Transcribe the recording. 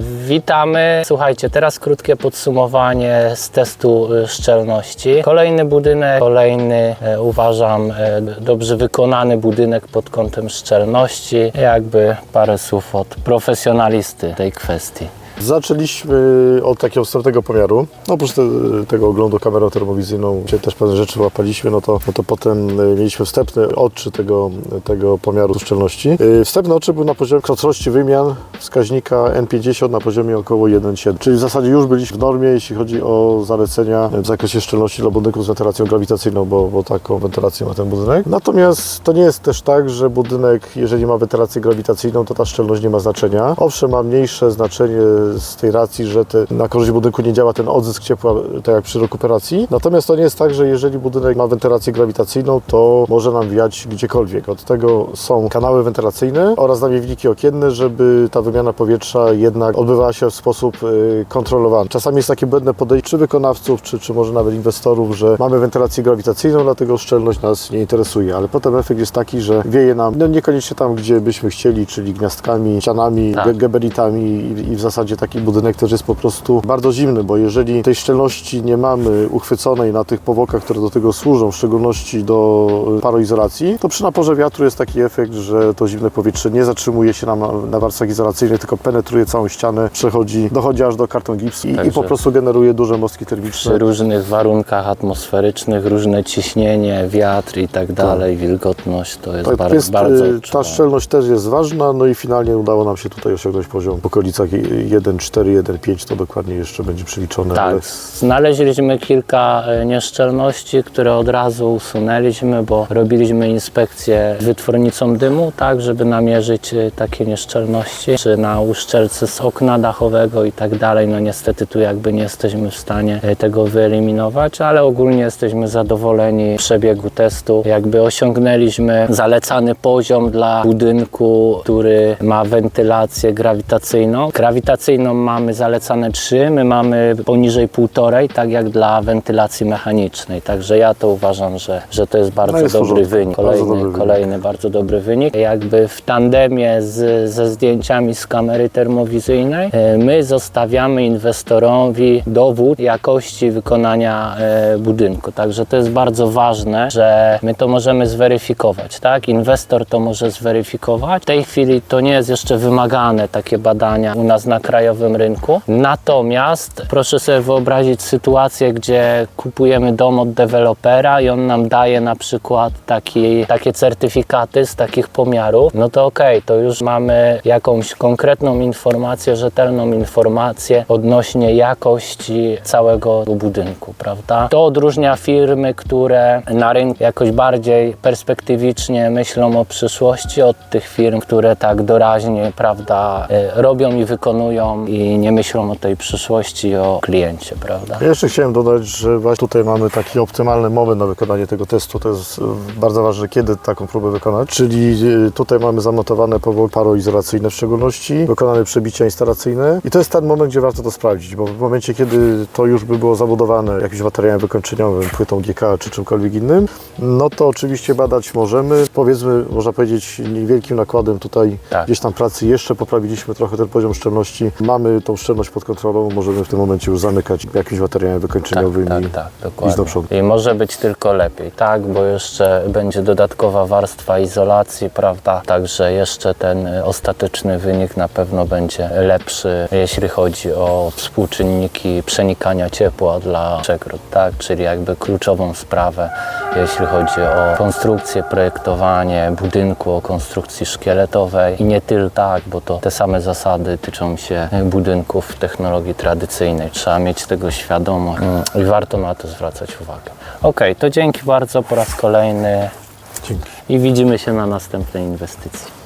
Witamy. Słuchajcie, teraz krótkie podsumowanie z testu y, szczelności. Kolejny budynek, kolejny e, uważam e, dobrze wykonany budynek pod kątem szczelności. Jakby parę słów od profesjonalisty tej kwestii. Zaczęliśmy od takiego wstępnego pomiaru. No, oprócz te, tego oglądu kamerą termowizyjną, gdzie też pewne rzeczy łapaliśmy, no to, no to potem y, mieliśmy wstępny odczy tego, tego pomiaru szczelności. Y, Wstępny odczy był na poziomie krótkości wymian wskaźnika N50 na poziomie około 1,7. Czyli w zasadzie już byliśmy w normie, jeśli chodzi o zalecenia w zakresie szczelności dla budynków z wentylacją grawitacyjną, bo, bo taką wentylację ma ten budynek. Natomiast to nie jest też tak, że budynek, jeżeli ma wentylację grawitacyjną, to ta szczelność nie ma znaczenia. Owszem, ma mniejsze znaczenie z tej racji, że te, na korzyść budynku nie działa ten odzysk ciepła, tak jak przy rekuperacji. Natomiast to nie jest tak, że jeżeli budynek ma wentylację grawitacyjną, to może nam wiać gdziekolwiek. Od tego są kanały wentylacyjne oraz nawiewniki okienne, żeby ta wymiana powietrza jednak odbywała się w sposób y, kontrolowany. Czasami jest takie błędne podejście czy wykonawców, czy, czy może nawet inwestorów, że mamy wentylację grawitacyjną, dlatego szczelność nas nie interesuje, ale potem efekt jest taki, że wieje nam no niekoniecznie tam, gdzie byśmy chcieli, czyli gniazdkami, ścianami, Tak. ge- geberitami i, i w zasadzie taki budynek też jest po prostu bardzo zimny, bo jeżeli tej szczelności nie mamy uchwyconej na tych powłokach, które do tego służą, w szczególności do y, paroizolacji, to przy naporze wiatru jest taki efekt, że to zimne powietrze nie zatrzymuje się nam na, warstwach izolacyjnych, tylko penetruje całą ścianę, przechodzi, dochodzi aż do karton gipsu i, i po prostu generuje duże mostki Przy termiczne. różnych warunkach atmosferycznych, różne ciśnienie, wiatr i tak dalej, wilgotność to jest, Tak bardzo, jest, bardzo y, ta odczuwalne. szczelność też jest ważna, no i finalnie udało nam się tutaj osiągnąć poziom w okolicach 1,4, 1,5, to dokładnie jeszcze będzie przeliczone. ale- Tak, znaleźliśmy kilka e, nieszczelności, które od razu usunęliśmy, bo robiliśmy inspekcję wytwornicą dymu, tak, żeby namierzyć e, takie nieszczelności, czy na uszczelce z okna dachowego i tak dalej. No niestety tu jakby nie jesteśmy w stanie e, tego wyeliminować, ale ogólnie jesteśmy zadowoleni z przebiegu testu. Jakby osiągnęliśmy zalecany poziom dla budynku, który ma wentylację grawitacyjną. Grawitacyjną mamy zalecane 3, my mamy poniżej 1,5, tak jak dla wentylacji mechanicznej. Także ja to uważam, że, że to jest bardzo No jest dobry porządku. wynik. Bardzo Kolejny, dobry wynik. kolejny bardzo dobry wynik. Jakby w tandemie z, ze zdjęciami z kamery termowizyjnej e, my zostawiamy inwestorowi dowód jakości wykonania e, budynku. Także to jest bardzo ważne, że my to możemy zweryfikować. Tak? Inwestor to może zweryfikować. W tej chwili to nie jest jeszcze wymagane takie badania u nas na krajowym rynku. Natomiast proszę sobie wyobrazić sytuację, gdzie kupujemy dom od dewelopera i on nam daje na przykład taki, takie certyfikaty z takich pomiarów, no to okej, to już mamy jakąś konkretną informację, rzetelną informację odnośnie jakości całego budynku, prawda? To odróżnia firmy, które na rynku jakoś bardziej perspektywicznie myślą o przyszłości od tych firm, które tak doraźnie, prawda, e, robią i wykonują i nie myślą o tej przyszłości, o kliencie, prawda? Ja jeszcze chciałem dodać, że właśnie tutaj mamy taki optymalny moment na wykonanie tego testu. To jest e, bardzo ważne, kiedy taką próbę wykonać. Czyli e, tutaj mamy zamontowane powłoki paroizolacyjne w szczególności, wykonane przebicia instalacyjne i to jest ten moment, gdzie warto to sprawdzić, bo w momencie, kiedy to już by było zabudowane jakimś materiałem wykończeniowym, płytą GK czy czymkolwiek innym, no to oczywiście badać możemy. Powiedzmy, można powiedzieć, niewielkim nakładem tutaj Tak. gdzieś tam pracy jeszcze poprawiliśmy trochę ten poziom szczelności. Mamy tą szczelność pod kontrolą, możemy w tym momencie już zamykać jakimś materiałem wykończeniowym tak, i tak, tak, iść do przodu. I może być tylko lepiej, tak, bo jeszcze będzie dodatkowa warstwa izolacji, prawda, także jeszcze ten y, ostateczny wynik na pewno będzie lepszy, jeśli chodzi o współczynniki przenikania ciepła dla przegród, tak, czyli jakby kluczową sprawę, jeśli chodzi o konstrukcję, projektowanie budynku, o konstrukcji szkieletowej i nie tylko tak, bo to te same zasady tyczą się budynków technologii tradycyjnej. Trzeba mieć tego świadomość mm, i warto na to zwracać uwagę. Ok, to dzięki bardzo po raz kolejny Dzięki. i widzimy się na następnej inwestycji.